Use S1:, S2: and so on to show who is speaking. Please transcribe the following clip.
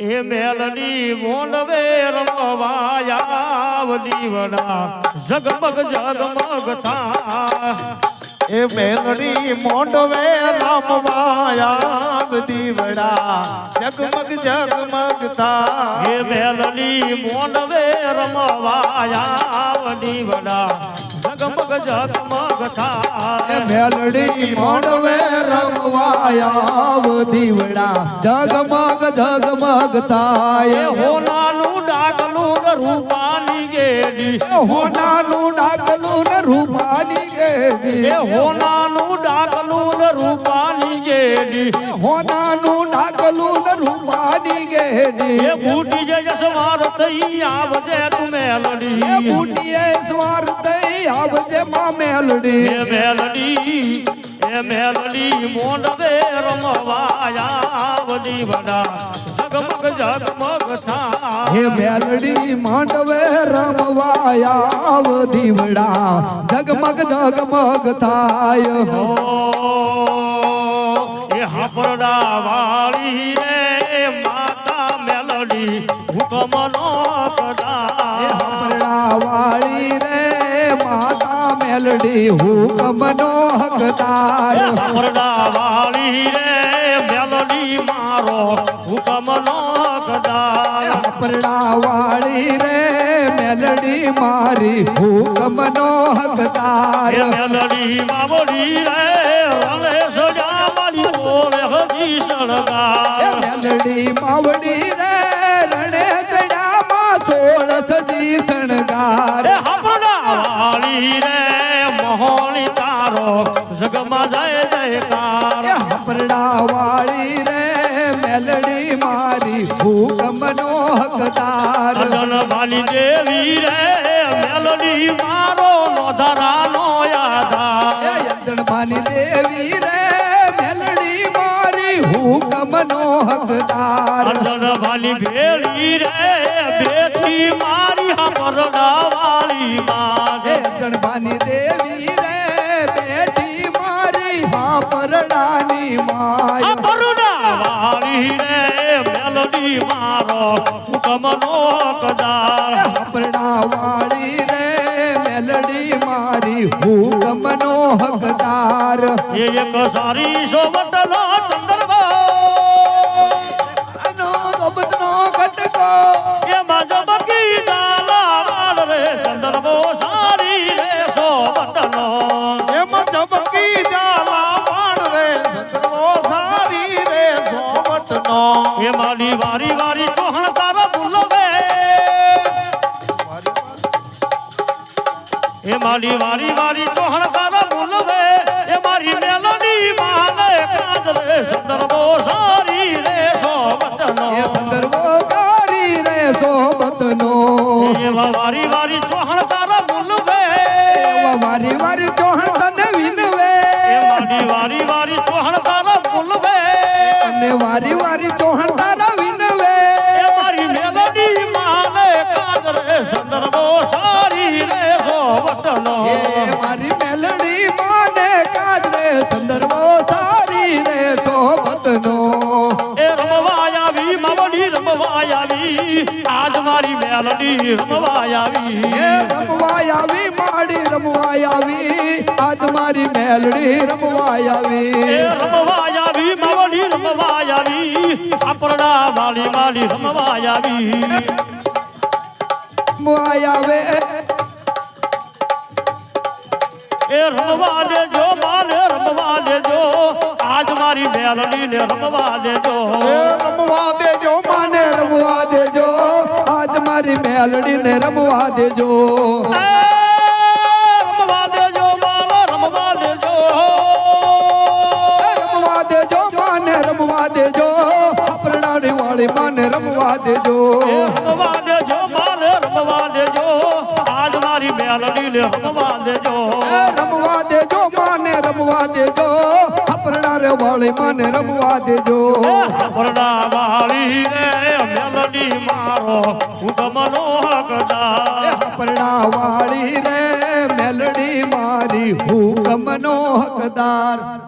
S1: એ મેલની મોંડવે રમવાયા દીવડા જગમગ જગમગ થા.
S2: એ મેલની મોંડવે રામવાયા દીવડા જગમગ જગમગ થા.
S1: એ મેલની મોંડવે રમવાયા દીવડા જગમગ જગમગ થા
S3: મેલડી મોડવે રમવાયા દીવડા જગમગ જગમગ
S1: એ
S3: થાય
S1: હોનાનું ડાકલું રૂપાની ગેડી.
S3: હોનાનું ડાકલું રૂપાની
S1: એ
S3: ગેડી
S1: હોનાનું ડાકલું રૂપાની ગેડી.
S3: હોનાનું ડાકલું રૂપાની
S1: એ
S3: ગેડી.
S1: બૂટી જે જસવાર થઈ આવજે તું
S3: એ
S1: મેલડી.
S3: બુટીએ સ્વાર દઈ આવજે માં મેલડી.
S1: એ મેલડી એ મેલડી મોંડવે રમવાયા વડી વડા. જગમગ જગમગ થા.
S3: હે મેલડી માંડવે રમવાયા દીવડા જગમગ જગમગ થાય.
S1: હો એ હાપરડા વાળી રે માતા મેલડી હુકમનો કદા
S3: વાળી રે માતા મેલડી હુકમનો હકદાર
S1: વાળી રે મેલડી મારો હુકમનો હકદાર.
S3: પરડા વાળી રે મેલડી મારી હુકમનો હકદાર.
S1: એ મેલડી માવડી રે રલે સજા મારી બોલે હજી
S3: એ મેલડી માવડી મારી હુકમનો હકદાર
S1: અજન વાલી દેવી રે મેલડી મારો નોધરાનો
S3: એ
S1: યાદા
S3: યંત્રમાની દેવી રે મેલડી મારી હુકમનો હકદાર
S1: અજન વાલી ભેળી રે બેટી મારી હમરડા વાળી માં
S3: યંત્રમાની દેવી રે બેઠી મારી હા પરડાની માય
S1: પરડા વાળી રે મેલડી મારો હુકમનો કદાર
S3: વાળી રે મેલડી મારી હુકમનો હકદાર
S1: એક સારી સોબત ચંદ્રબો એ મારી વારી વારી ચોહણ તારા બોલવે એ મારી મેલડી માને કાજ રે ચંદ્રબો સારી રે સોવટલો
S3: એ સંદર્ભો સારી રે સોબતનો
S1: એ વારી વારી ચોહણ તારા બોલવે
S3: વારી વારી ચોહણ
S1: આવી આજ મારી મેલડી રમવા આવી.
S3: રમવા આવી માડી રમવા આવી. આજ મારી મેલડી રમવા આવી.
S1: રમવા આવી માવડી રમવા આવી. આપણા વાલી વાલી રમવા આવી.
S3: રમવા આવે.
S1: એ રમવા દેજો માને રમવા દેજો. આજ મારી મેલડી ને રમવા દેજો.
S2: રમવા દેજો
S3: માને રમવા દેજો મારી મેલડી ને રમવા દેજો.
S1: રમવા દેજો માને રમવા દેજો.
S3: રમવા દેજો માને રમવા દેજો. પ્રણાળી વાળી માને રમવા દેજો.
S1: રમવા દેજો માને રમવા દેજો. આજ મારી મેલડી ને રમવા દેજો.
S3: રમવા દેજો માને રમવા દેજો. પ્રણાળી વાળી માને રમવા દેજો.
S1: અપરણા વાળી રે મેલડી
S3: વાળી રે મેલડી મારી હુકમનો હકદાર.